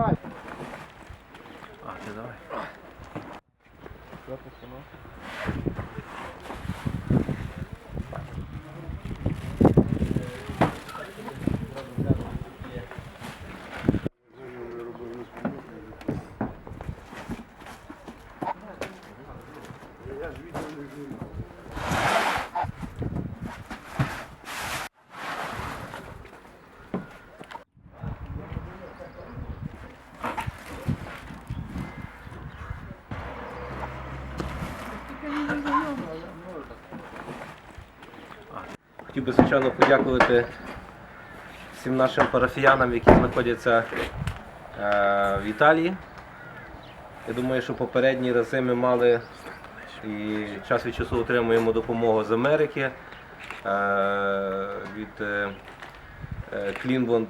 давай. А, ты давай. Хотів би, звичайно, подякувати всім нашим парафіянам, які знаходяться е, в Італії. Я думаю, що попередні рази ми мали і час від часу отримуємо допомогу з Америки е, від е, Клінвонд,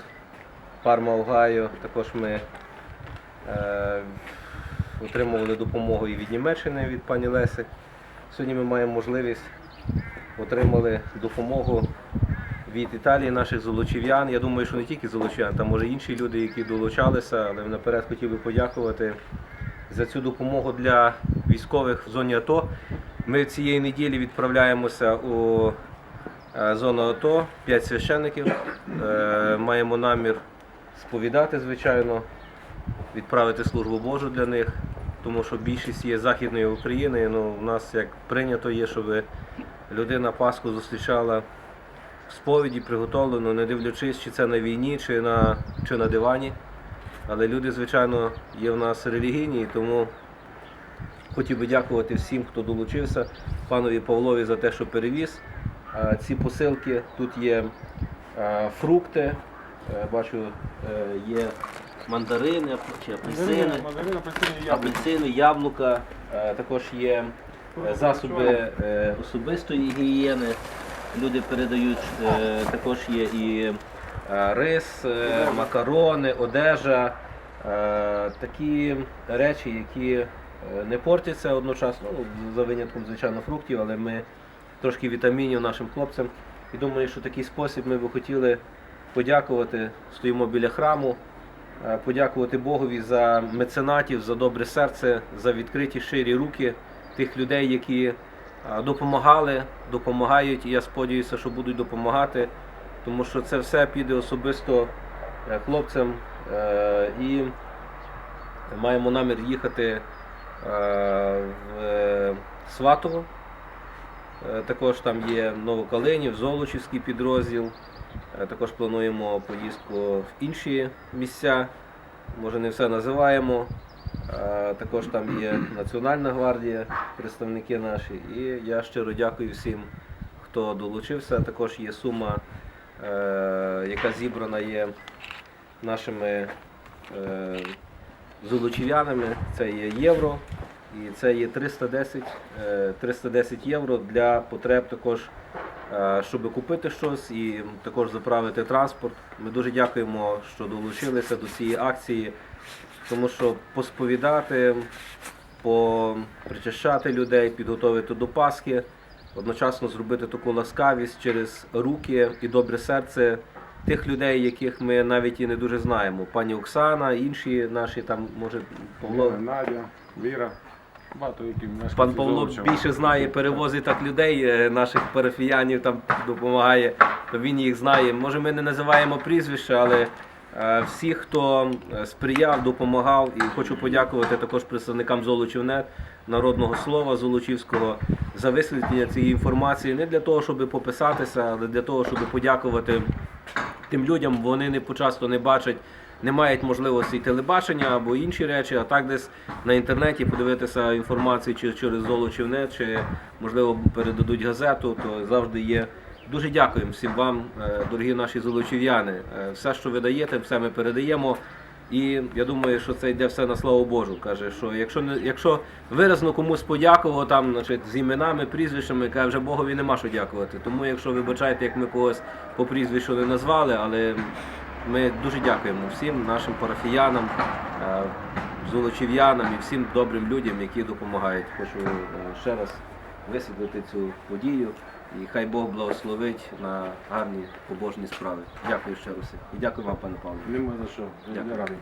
Парма Огайо. Також ми отримували допомогу і від Німеччини, від пані Леси. Сьогодні ми маємо можливість отримали допомогу від Італії, наших золочів'ян. Я думаю, що не тільки золочів'ян, там може інші люди, які долучалися, але наперед хотів би подякувати за цю допомогу для військових в зоні АТО. Ми цієї неділі відправляємося у е, зону АТО, п'ять священників. Е, Маємо намір сповідати, звичайно, відправити службу Божу для них, тому що більшість є Західної України. Ну, у нас як прийнято є, щоб людина Пасху зустрічала в сповіді, приготовлено, не дивлячись, чи це на війні, чи на, чи на дивані. Але люди, звичайно, є в нас релігійні, тому хотів би дякувати всім, хто долучився, панові Павлові за те, що перевіз. Ці посилки тут є фрукти, е, бачу, е, є мандарини чи апельсини, апельсини, яблука, е, також є засоби е, особистої гігієни. Люди передають, е, також є і е, рис, е, макарони, одежа, е, такі речі, які е, не портяться одночасно, ну, за винятком, звичайно, фруктів, але ми трошки вітамінів нашим хлопцям. І думаю, що такий спосіб ми би хотіли подякувати, стоїмо біля храму, е, подякувати Богові за меценатів, за добре серце, за відкриті ширі руки тих людей, які е, допомагали, допомагають, і я сподіваюся, що будуть допомагати, тому що це все піде особисто е, хлопцям е, і маємо намір їхати в Сватово. Також там є Новокалинів, Золочівський підрозділ. Також плануємо поїздку в інші місця. Може не все називаємо. Е, Також там є Національна гвардія, представники наші. І я щиро дякую всім, хто долучився. Також є сума, е, яка зібрана є нашими е, золочів'янами. Це є євро. І це є 310, е, 310 євро для потреб також, е, щоб купити щось і також заправити транспорт. Ми дуже дякуємо, що долучилися до цієї акції, тому що посповідати, попричащати людей, підготовити до Пасхи, одночасно зробити таку ласкавість через руки і добре серце тих людей, яких ми навіть і не дуже знаємо. Пані Оксана, інші наші там, може, Павло. Надя, Віра. Багато які мешканці Пан Павло Золочева. більше знає, перевозить так людей, е, наших парафіянів там допомагає, то він їх знає. Може ми не називаємо прізвища, але е, всі, хто е, сприяв, допомагав, і хочу подякувати також представникам Золочівнет, народного слова Золочівського за висвітлення цієї інформації не для того, щоб пописатися, але для того, щоб подякувати тим людям. Вони не почасто не бачать, не мають можливості телебачення або інші речі, а так десь на інтернеті подивитися інформацію чи через Золочівнет, чи можливо передадуть газету, то завжди є. Дуже дякуємо всім вам, е, дорогі наші золочів'яни. Е, Все, що ви даєте, все ми передаємо. І я думаю, що це йде все на славу Божу. Каже, що якщо не якщо виразно комусь подякував там, значить, з іменами, прізвищами, каже, вже Богові нема що дякувати. Тому якщо вибачайте, як ми когось по прізвищу не назвали, але ми дуже дякуємо всім нашим парафіянам, е, золочів'янам і всім добрим людям, які допомагають. Хочу е, ще раз висвітлити цю подію. І хай Бог благословить на гарні побожні справи. Дякую ще раз. І дякую вам, пане Павло. Нема за що. Дякую. Дякую.